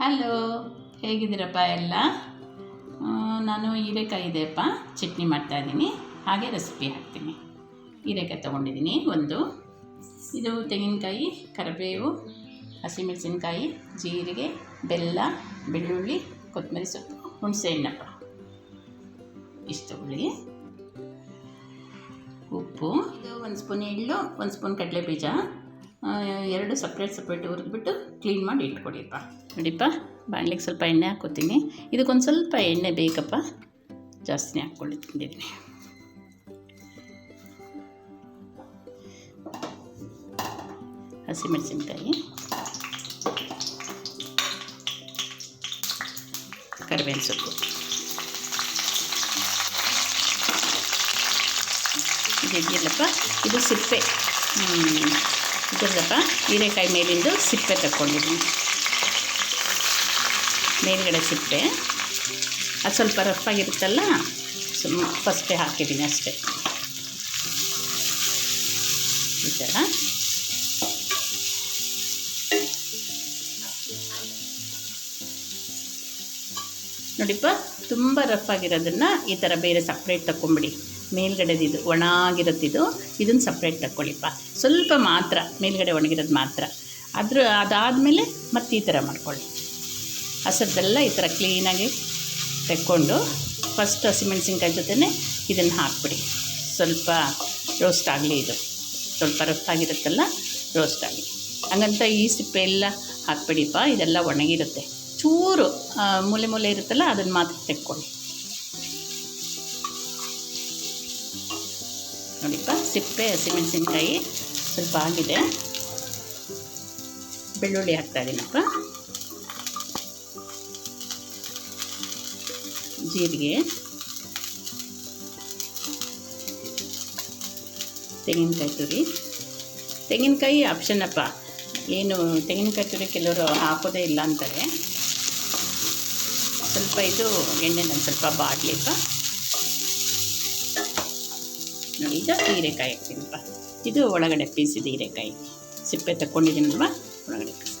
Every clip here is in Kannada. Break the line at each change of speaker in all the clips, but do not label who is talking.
ಹಲೋ, ಹೇಗಿದ್ದೀರಪ್ಪ ಎಲ್ಲ? ನಾನು ಹೀರೆಕಾಯಿ ಇದೆಯಪ್ಪ ಚಟ್ನಿ ಮಾಡ್ತಾಯಿದ್ದೀನಿ ಹಾಗೆ ರೆಸಿಪಿ ಹಾಕ್ತೀನಿ. ಹೀರೆಕಾಯಿ ತೊಗೊಂಡಿದ್ದೀನಿ, ಒಂದು. ಇದು ತೆಂಗಿನಕಾಯಿ, ಕರಿಬೇವು, ಹಸಿಮೆಣಸಿನಕಾಯಿ, ಜೀರಿಗೆ, ಬೆಲ್ಲ, ಬೆಳ್ಳುಳ್ಳಿ, ಕೊತ್ತಂಬರಿ ಸೊಪ್ಪು ಹುಣಸೆಹಣ್ಣಪ್ಪ ಇಷ್ಟು ತಗೊಳ್ಳಿ ಉಪ್ಪು. ಇದು ಒಂದು ಸ್ಪೂನ್ ಎಳ್ಳು, ಒಂದು ಸ್ಪೂನ್ ಕಡಲೆ ಬೀಜ ಎರಡು ಸಪ್ರೇಟ್ ಸಪ್ರೇಟ್ ಹುರಿದ್ಬಿಟ್ಟು ಕ್ಲೀನ್ ಮಾಡಿ ಇಟ್ಕೊಡಿಪ್ಪ ನೋಡಿಪ್ಪ, ಬಾಣಲಿಗೆ ಸ್ವಲ್ಪ ಎಣ್ಣೆ ಹಾಕ್ಕೋತೀನಿ. ಇದಕ್ಕೊಂದು ಸ್ವಲ್ಪ ಎಣ್ಣೆ ಬೇಕಪ್ಪ. ಜಾಸ್ತಿ ಜಾಸ್ತಿನೇ ಹಾಕ್ಕೊಂಡಿದ್ದೀನಿ ಹಸಿಮೆಣಸಿನ್ಕಾಯಿ, ಕರಿಬೇವಿನ ಸೊಪ್ಪು. ಇದೆಯಲ್ಲಪ್ಪ? ಇದು ಸಿಪ್ಪೆ. ಇದರದಪ್ಪ ಹೀರೆಕಾಯಿ ಮೇಲಿಂದು ಸಿಪ್ಪೆ ತಗೊಂಡಿದ್ದೀನಿ ಮೇಲುಗಡೆ ಸಿಪ್ಪೆ. ಅದು ಸ್ವಲ್ಪ ರಫ್ ಆಗಿರುತ್ತಲ್ಲ ಸುಮ್ಮ ಫಸ್ಟೇ ಹಾಕಿದ್ದೀನಿ ಅಷ್ಟೇ. ಈ ಥರ ನೋಡಿಪ್ಪ, ತುಂಬ ರಫ್ ಆಗಿರೋದನ್ನು ಈ ಥರ ಬೇರೆ ಸಪ್ರೇಟ್ ತಗೊಂಬಿಡಿ ಮೇಲ್ಗಡೆದಿದು ಒಣಗಿರುತ್ತಿದ್ದು ಇದನ್ನು ಸಪ್ರೇಟ್ ತಕ್ಕೊಳ್ಳಿಪ್ಪ ಸ್ವಲ್ಪ ಮಾತ್ರ, ಮೇಲ್ಗಡೆ ಒಣಗಿರೋದು ಮಾತ್ರ. ಅದ್ರ, ಅದಾದಮೇಲೆ ಮತ್ತೆ ಈ ಥರ ಮಾಡ್ಕೊಳ್ಳಿ. ಹಸಿರದೆಲ್ಲ ಈ ಥರ ಕ್ಲೀನಾಗಿ ತೆಕ್ಕೊಂಡು ಫಸ್ಟ್ ಹಸಿಮೆಣ್ಸಿನ್ಕಾಯಿ ಜೊತೆನೇ ಇದನ್ನು ಹಾಕ್ಬಿಡಿ. ಸ್ವಲ್ಪ ರೋಸ್ಟ್ ಆಗಲಿ ಇದು. ಸ್ವಲ್ಪ ರಫ್ ಆಗಿರುತ್ತಲ್ಲ ರೋಸ್ಟ್ ಆಗಲಿ. ಹಂಗಂತ ಈ ಸಿಪ್ಪೆ ಎಲ್ಲ ಹಾಕ್ಬಿಡಿಪ್ಪ, ಇದೆಲ್ಲ ಒಣಗಿರುತ್ತೆ. ಚೂರು ಮೂಲೆ ಮೂಲೆ ಇರುತ್ತಲ್ಲ, ಅದನ್ನು ಮಾತ್ರ ತೆಕ್ಕೊಳ್ಳಿ. ನೋಡಿಪ್ಪ ಸಿಪ್ಪೆ ಹಸಿಮೆಣಸಿನ್ಕಾಯಿ ಸ್ವಲ್ಪ ಆಗಿದೆ. ಬೆಳ್ಳುಳ್ಳಿ ಹಾಕ್ತಾ ಇದ್ದೀನಪ್ಪ ಜೀರಿಗೆ. ತೆಂಗಿನಕಾಯಿ ತುರಿ. ತೆಂಗಿನಕಾಯಿ ಆಪ್ಷನಪ್ಪ ಏನು ತೆಂಗಿನಕಾಯಿ ತುರಿ ಕೆಲವರು ಹಾಕೋದೇ ಇಲ್ಲ ಅಂತಾರೆ. ಸ್ವಲ್ಪ ಇದು ಎಣ್ಣೆ ನಾನು ಸ್ವಲ್ಪ ಬಾಡಲಿಪ್ಪ ನೋಡಿ ಈಗ ಹೀರೆಕಾಯಿ ಹಾಕ್ತೀನಪ್ಪ. ಇದು ಒಳಗಡೆ ಪೀಸಿದ ಹೀರೆಕಾಯಿ ಸಿಪ್ಪೆ ತಗೊಂಡಿದ್ದೀನಲ್ವ ಒಳಗಡೆ ಪೀಸ್.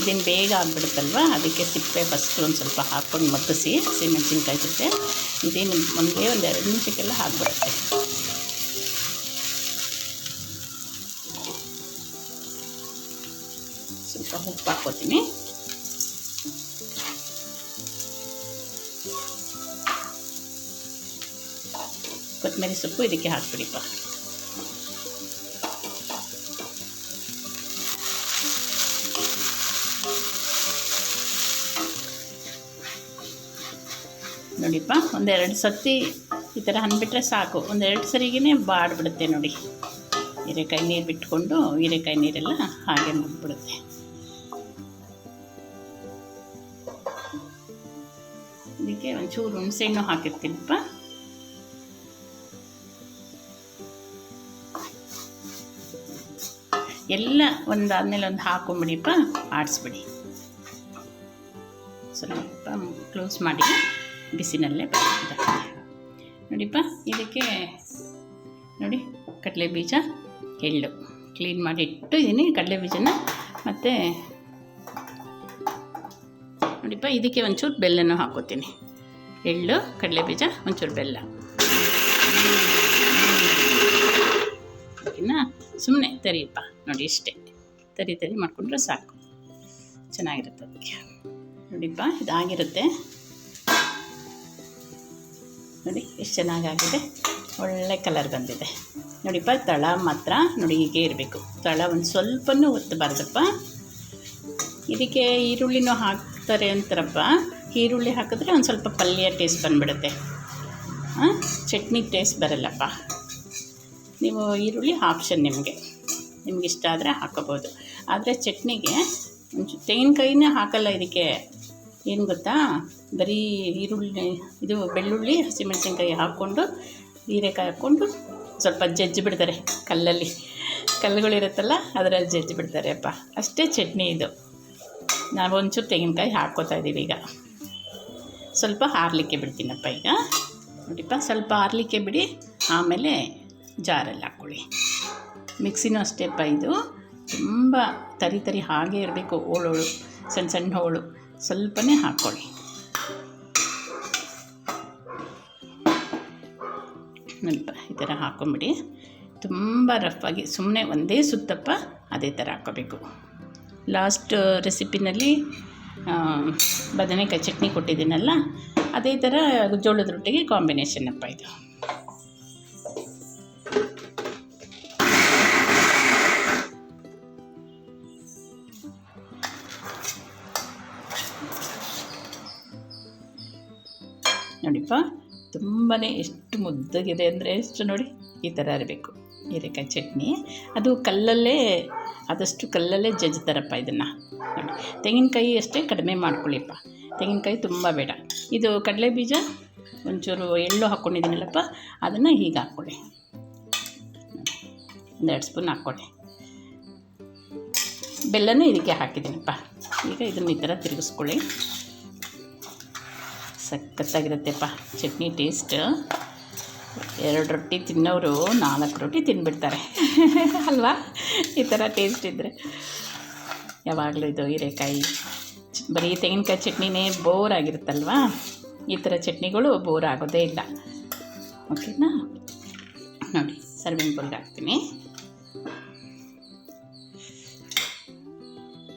ಇದೇನು ಬೇಗ ಆಗಿಬಿಡುತ್ತಲ್ವ? ಅದಕ್ಕೆ ಸಿಪ್ಪೆ ಫಸ್ಟ್ ಒಂದು ಸ್ವಲ್ಪ ಹಾಕ್ಕೊಂಡು ಮಗ್ಗಿಸಿ ಹಸಿಮೆಣ್ಸಿನ್ಕಾಯಿ ಜೊತೆ. ಇದೇನು, ಒಂದೇ ಒಂದು ಎರಡು ನಿಮಿಷಕ್ಕೆಲ್ಲ ಹಾಕ್ಬಿಡುತ್ತೆ. ಸ್ವಲ್ಪ ಉಪ್ಪು ಹಾಕ್ಕೋತೀನಿ. ಕೊತ್ತಂಬರಿ ಸೊಪ್ಪು ಇದಕ್ಕೆ ಹಾಕ್ಬಿಡಿಪ್ಪ. ನೋಡಿಪ್ಪ, ಒಂದೆರಡು ಸತಿ ಈ ಥರ ಹನ್ಬಿಟ್ರೆ ಸಾಕು. ಒಂದೆರಡು ಸರಿಗೇ ಬಾಡ್ಬಿಡುತ್ತೆ ನೋಡಿ. ಹೀರೆಕಾಯಿ ನೀರು ಬಿಟ್ಕೊಂಡು ಹೀರೆಕಾಯಿ ನೀರೆಲ್ಲ ಹಾಗೆ ಮುಗ್ಬಿಡುತ್ತೆ ಇದಕ್ಕೆ ಒಂಚೂರು ಹುಣಸೆಹಣ್ಣು ಹಾಕಿರ್ತೀನಪ್ಪ ಎಲ್ಲ ಒಂದಾದ್ಮೇಲೆ ಒಂದು ಹಾಕೊಂಬಿಡಿಪ್ಪ ಆಡಿಸ್ಬಿಡಿ. ಸ್ವಲ್ಪ ಕ್ಲೋಸ್ ಮಾಡಿ ಬಿಸಿನಲ್ಲೇ ನೋಡಿಪ್ಪ, ಇದಕ್ಕೆ ನೋಡಿ ಕಡಲೆ ಬೀಜ ಎಳ್ಳು. ಕ್ಲೀನ್ ಮಾಡಿ ಇಟ್ಟು ಇದ್ದೀನಿ ಕಡಲೆ ಬೀಜನ ಮತ್ತು ನೋಡಿಪ್ಪ, ಇದಕ್ಕೆ ಒಂಚೂರು ಬೆಲ್ಲನೂ ಹಾಕೋತೀನಿ. ಎಳ್ಳು ಕಡಲೆ ಬೀಜ ಒಂಚೂರು ಬೆಲ್ಲ. ಓಕೆನಾ ಸುಮ್ಮನೆ ತರಿಯಪ್ಪ, ನೋಡಿ ಇಷ್ಟೇ. ತರಿ ತರಿ ಮಾಡಿಕೊಂಡ್ರೆ ಸಾಕು. ಚೆನ್ನಾಗಿರುತ್ತೆ ಅದಕ್ಕೆ. ನೋಡಿಪ್ಪ, ಇದಾಗಿರುತ್ತೆ. ನೋಡಿ, ಎಷ್ಟು ಚೆನ್ನಾಗಾಗಿದೆ. ಒಳ್ಳೆ ಕಲರ್ ಬಂದಿದೆ. ನೋಡಿಪ್ಪ, ತಳ ಮಾತ್ರ ನೋಡಿ ಹೀಗೆ ಇರಬೇಕು. ತಳ ಒಂದು ಸ್ವಲ್ಪನೂ ಒತ್ತಬಾರ್ದಪ್ಪ ಇದಕ್ಕೆ ಈರುಳ್ಳಿನೂ ಹಾಕ್ತಾರೆ ಅಂತಾರಪ್ಪ. ಈರುಳ್ಳಿ ಹಾಕಿದ್ರೆ ಒಂದು ಸ್ವಲ್ಪ ಪಲ್ಯ ಟೇಸ್ಟ್ ಬಂದುಬಿಡುತ್ತೆ. ಚಟ್ನಿ ಟೇಸ್ಟ್ ಬರಲ್ಲಪ್ಪ. ನೀವು ಈರುಳ್ಳಿ ಆಪ್ಷನ್ ನಿಮಗೆ. ನಿಮ್ಗೆ ಇಷ್ಟ ಆದರೆ ಹಾಕೋಬೋದು. ಆದರೆ ಚಟ್ನಿಗೆ ತೆಂಗಿನಕಾಯಿನೇ ಹಾಕಲ್ಲ ಇದಕ್ಕೆ. ಏನು ಗೊತ್ತಾ? ಬರೀ ಈರುಳ್ಳಿ, ಇದು ಬೆಳ್ಳುಳ್ಳಿ, ಹಸಿಮೆಣಸಿನ್ಕಾಯಿ ಹಾಕ್ಕೊಂಡು, ಹೀರೆಕಾಯಿ ಹಾಕ್ಕೊಂಡು ಸ್ವಲ್ಪ ಜಜ್ಜಿ ಬಿಡ್ತಾರೆ ಕಲ್ಲಲ್ಲಿ. ಕಲ್ಲುಗಳಿರುತ್ತಲ್ಲ, ಅದರಲ್ಲಿ ಜಜ್ಜಿ ಬಿಡ್ತಾರೆ ಅಪ್ಪ ಅಷ್ಟೇ ಚಟ್ನಿ ಇದು. ನಾವು ಒಂಚೂರು ತೆಂಗಿನಕಾಯಿ ಹಾಕ್ಕೋತಾ ಇದ್ದೀವಿ ಈಗ. ಸ್ವಲ್ಪ ಹಾರಲಿಕ್ಕೆ ಬಿಡ್ತೀನಪ್ಪ ಈಗ. ನೋಡಿಪ್ಪ, ಸ್ವಲ್ಪ ಆರಲಿಕ್ಕೆ ಬಿಡಿ, ಆಮೇಲೆ ಜಾರಲ್ಲಿ ಹಾಕ್ಕೊಳ್ಳಿ. ಮಿಕ್ಸಿನೂ ಅಷ್ಟೇಪ್ಪ ಇದು. ತುಂಬ ತರಿ ತರಿ ಹಾಗೇ ಇರಬೇಕು ಹೋಳು ಸಣ್ಣ ಸಣ್ಣ ಹೋಳು. ಸ್ವಲ್ಪನೇ ಹಾಕ್ಕೊಳ್ಳಿ. ಸ್ವಲ್ಪ ಈ ಥರ ಹಾಕ್ಕೊಂಬಿಡಿ. ತುಂಬ ರಫ್ ಆಗಿ, ಸುಮ್ಮನೆ ಒಂದೇ ಸುತ್ತಪ್ಪ ಅದೇ ಥರ ಹಾಕ್ಕೋಬೇಕು. ಲಾಸ್ಟ್ ರೆಸಿಪಿನಲ್ಲಿ ಬದನೆಕಾಯಿ ಚಟ್ನಿ ಕೊಟ್ಟಿದ್ದೀನಲ್ಲ, ಅದೇ ಥರ ಜೋಳದ ರೊಟ್ಟಿಗೆ ಕಾಂಬಿನೇಷನ್ ಅಪ್ಪ ಇದು. ನೋಡಿಪ್ಪ ತುಂಬಾ ಎಷ್ಟು ಮುದ್ದಾಗಿದೆ ಅಂದರೆ, ಎಷ್ಟು ನೋಡಿ. ಈ ಥರ ಇರಬೇಕು. ಹೀರೆಕಾಯಿ ಚಟ್ನಿ. ಅದು ಕಲ್ಲಲ್ಲೇ, ಆದಷ್ಟು ಕಲ್ಲಲ್ಲೇ ಜಜ್ತಾರಪ್ಪ ಇದನ್ನು. ನೋಡಿ, ತೆಂಗಿನಕಾಯಿ ಅಷ್ಟೇ ಕಡಿಮೆ ಮಾಡ್ಕೊಳ್ಳಿಪ್ಪ. ತೆಂಗಿನಕಾಯಿ ತುಂಬ ಬೇಡ. ಇದು ಕಡಲೆ ಬೀಜ, ಒಂಚೂರು ಎಳ್ಳು ಹಾಕ್ಕೊಂಡಿದ್ದೀನಲ್ಲಪ್ಪ ಅದನ್ನು ಹೀಗೆ ಹಾಕ್ಕೊಳ್ಳಿ. ಒಂದೆರಡು ಸ್ಪೂನ್ ಹಾಕ್ಕೊಳ್ಳಿ. ಬೆಲ್ಲನೂ ಇದಕ್ಕೆ ಹಾಕಿದ್ದೀನಪ್ಪ. ಈಗ ಇದನ್ನು ಈ ಥರ ತಿರುಗಿಸ್ಕೊಳ್ಳಿ. ಸಖತ್ತಾಗಿರುತ್ತೆಪ್ಪ, ಚಟ್ನಿ ಟೇಸ್ಟ್. ಎರಡು ರೊಟ್ಟಿ ತಿನ್ನೋರು ನಾಲ್ಕು ರೊಟ್ಟಿ ತಿನ್ಬಿಡ್ತಾರೆ. ಅಲ್ವಾ? ಈ ಥರ ಟೇಸ್ಟ್ ಇದ್ದರೆ ಯಾವಾಗಲೂ ಇದು ಹೀರೆಕಾಯಿ, ಬರೀ ತೆಂಗಿನಕಾಯಿ ಚಟ್ನಿನೇ ಬೋರ್ ಆಗಿರುತ್ತಲ್ವಾ? ಈ ಥರ ಚಟ್ನಿಗಳು ಬೋರ್ ಆಗೋದೇ ಇಲ್ಲ. ಓಕೆನಾ ನೋಡಿ ಸರ್ವಿಂಗ್ ಬೌಲ್ಗೆ ಹಾಕ್ತೀನಿ.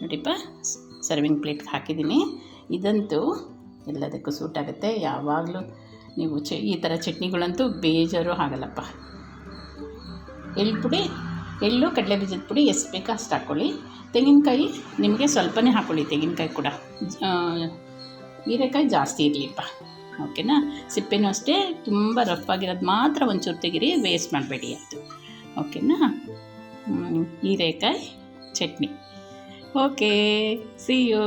ನೋಡಿಪ್ಪ ಸರ್ವಿಂಗ್ ಪ್ಲೇಟ್ಗೆ ಹಾಕಿದ್ದೀನಿ. ಇದಂತೂ ಎಲ್ಲದಕ್ಕೂ ಸೂಟ್ ಆಗುತ್ತೆ. ಯಾವಾಗಲೂ ನೀವು ಚ ಈ ಥರ ಚಟ್ನಿಗಳಂತೂ ಬೇಜಾರು ಆಗಲ್ಲಪ್ಪ. ಎಳ್ಳು ಪುಡಿ, ಎಳ್ಳು ಕಡಲೆ ಬೀಜದ ಪುಡಿ ಎಷ್ಟು ಬೇಕೋ ಅಷ್ಟು ಹಾಕ್ಕೊಳ್ಳಿ ತೆಂಗಿನಕಾಯಿ ನಿಮಗೆ ಸ್ವಲ್ಪನೇ ಹಾಕ್ಕೊಳ್ಳಿ ತೆಂಗಿನಕಾಯಿ ಕೂಡ. ಹೀರೆಕಾಯಿ ಜಾಸ್ತಿ ಇರಲಿಪ್ಪ. ಓಕೆನಾ? ಸಿಪ್ಪೆನೂ ಅಷ್ಟೇ, ತುಂಬ ರಫ್ ಆಗಿರೋದು ಮಾತ್ರ ಒಂಚೂರು ತೆಗಿರಿ ವೇಸ್ಟ್ ಮಾಡಬೇಡಿ ಅದು ಓಕೆನಾ? ಹೀರೆಕಾಯಿ ಚಟ್ನಿ. Okay C you